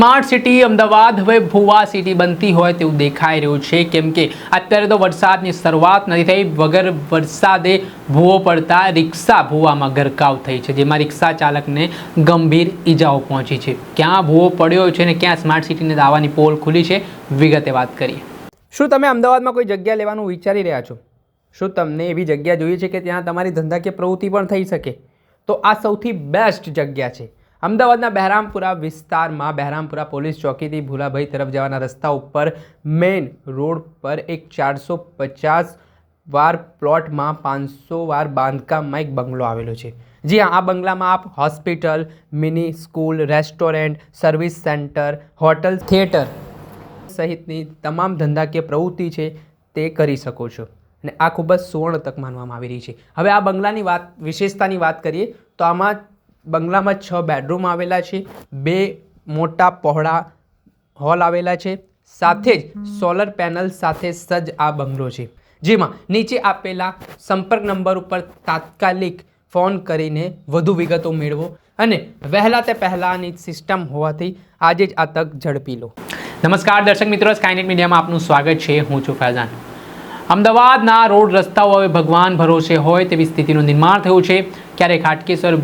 Smart city Ahmedabad હવે ભુવા city બનતી હોય તેવું દેખાઈ રહ્યું છે. કેમ કે અત્યારે તો વરસાદની શરૂઆત નથી થઈ, વગર વરસાદે ભૂવો પડતા રિક્ષા ભૂવામાં ગરકાવ થઈ છે, જેમાં રિક્ષા ચાલકને ગંભીર ઈજાઓ પહોંચી છે. ક્યાં ભૂવો પડ્યો છે અને ક્યાં સ્માર્ટ સિટીને દાવાની પોલ ખુલી છે, વિગતે વાત કરીએ. શું તમે અમદાવાદમાં કોઈ જગ્યા લેવાનું વિચારી રહ્યા છો? શું તમને એવી જગ્યા જોઈએ છે કે ત્યાં તમારી ધંધાકીય પ્રવૃત્તિ પણ થઈ શકે? તો આ સૌથી બેસ્ટ જગ્યા છે. અમદાવાદના બહેરામપુરા વિસ્તારમાં બહેરામપુરા પોલીસ ચોકીથી ભૂલાભાઈ તરફ જવાના રસ્તા ઉપર મેઇન રોડ પર એક ચારસો પચાસ વાર પ્લોટમાં પાંચસો વાર બાંધકામમાં એક બંગલો આવેલો છે. જી હા, આ બંગલામાં આપ hospital, mini school, restaurant, service centre, hotel, theatre સહિતની તમામ ધંધાકીય પ્રવૃત્તિ છે તે કરી શકો છો. અને આ ખૂબ જ સુવર્ણ તક માનવામાં આવી રહી છે. હવે આ બંગલાની વાત, વિશેષતાની વાત કરીએ તો આમાં બંગલામાં છ બેડરૂમ આવેલા છે બે મોટા પહોળા હોલ આવેલા છે સાથે જ સોલર પેનલ સાથે સજ્જ આ બંગલો છે. જેમાં નીચે આપેલા સંપર્ક નંબર ઉપર તાત્કાલિક ફોન કરીને વધુ વિગતો મેળવો અને વહેલા તે પહેલાંની સિસ્ટમ હોવાથી આજે જ આ તક ઝડપી લો. નમસ્કાર દર્શક મિત્રો સ્કાયનેટ મીડિયામાં આપનું સ્વાગત છે. હું છું ફૈઝાન. અમદાવાદના રોડ રસ્તાઓ હવે ભગવાન ભરોસે હોય તેવી સ્થિતિનું નિર્માણ થયું છે. ક્યારેક હાટકેશ્વર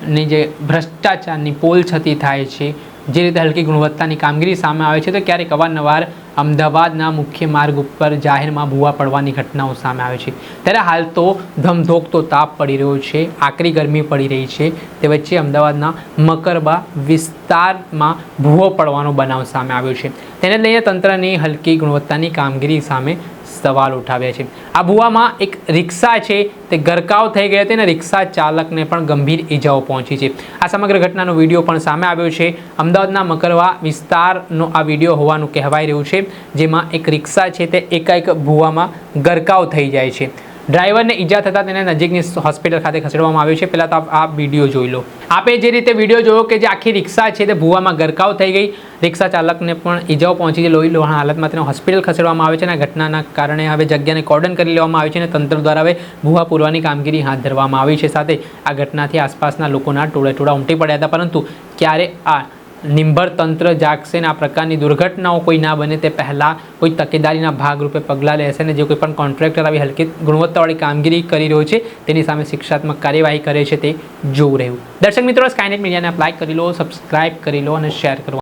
બ્રિજની જે ભ્રષ્ટાચારની પોલ છતી થાય છે, જે રીતે હલકી ગુણવત્તાની કામગીરી સામે આવે છે, તો ક્યારેક અવારનવાર અમદાવાદના મુખ્ય માર્ગ ઉપર જાહેરમાં ભૂવા પડવાની ઘટનાઓ સામે આવે છે. ત્યારે હાલ તો ધમધોકતો તાપ પડી રહ્યો છે, આકરી ગરમી પડી રહી છે, તે વચ્ચે અમદાવાદના મકરબા વિસ્તારમાં ભૂવો પડવાનો બનાવ સામે આવ્યો છે. તેને લઈને તંત્રની હલકી ગુણવત્તાની કામગીરી સામે સવાલ ઉઠાવ્યા છે. આ ભૂવામાં એક રિક્ષા છે, તે ગરકાવ થઈ ગઈ હતી અને રિક્ષા ચાલકને પણ ગંભીર ઈજાઓ પહોંચી છે. આ સમગ્ર ઘટનાનો વીડિયો પણ સામે આવ્યો છે. અમદાવાદના મકરવા વિસ્તારનો આ વીડિયો હોવાનું કહેવાઈ રહ્યું છે, જેમાં એક રિક્ષા છે, તે એકાએક ભૂવામાં ગરકાવ થઈ જાય છે. ડ્રાઈવરને ઈજા થતાં તેને નજીકની હોસ્પિટલ ખાતે ખસેડવામાં આવ્યો છે. પહેલાં તો આ વીડિયો જોઈ લો. આપે જે રીતે વીડિયો જોયો કે જે આખી રિક્ષા છે તે ભૂવામાં ગરકાવ થઈ ગઈ. રિક્ષા ચાલકને પણ ઈજાઓ પહોંચી છે. લોહી લોહાણ હાલતમાં તેને હોસ્પિટલ ખસેડવામાં આવે છે અને ઘટનાના કારણે હવે જગ્યાને કોર્ડન કરી લેવામાં આવે છે અને તંત્ર દ્વારા હવે ભૂવા પૂરવાની કામગીરી હાથ ધરવામાં આવી છે. સાથે આ ઘટનાથી આસપાસના લોકોના ટોળે ટોળા ઉમટી પડ્યા હતા. પરંતુ ક્યારે આ નિંભર તંત્ર જાગશે ને આ પ્રકારની દુર્ઘટનાઓ કોઈ ના બને તે પહેલાં કોઈ તકેદારીના ભાગરૂપે પગલાં લેશે ને જે કોઈ પણ કોન્ટ્રાક્ટર આવી હલકી ગુણવત્તાવાળી કામગીરી કરી રહ્યો છે તેની સામે શિક્ષાત્મક કાર્યવાહી કરે છે તે જોવું રહ્યું. દર્શક મિત્રો સ્કાયનેટ મીડિયાને અપ્લાય કરી લો સબસ્ક્રાઇબ કરી લો અને શેર કરો.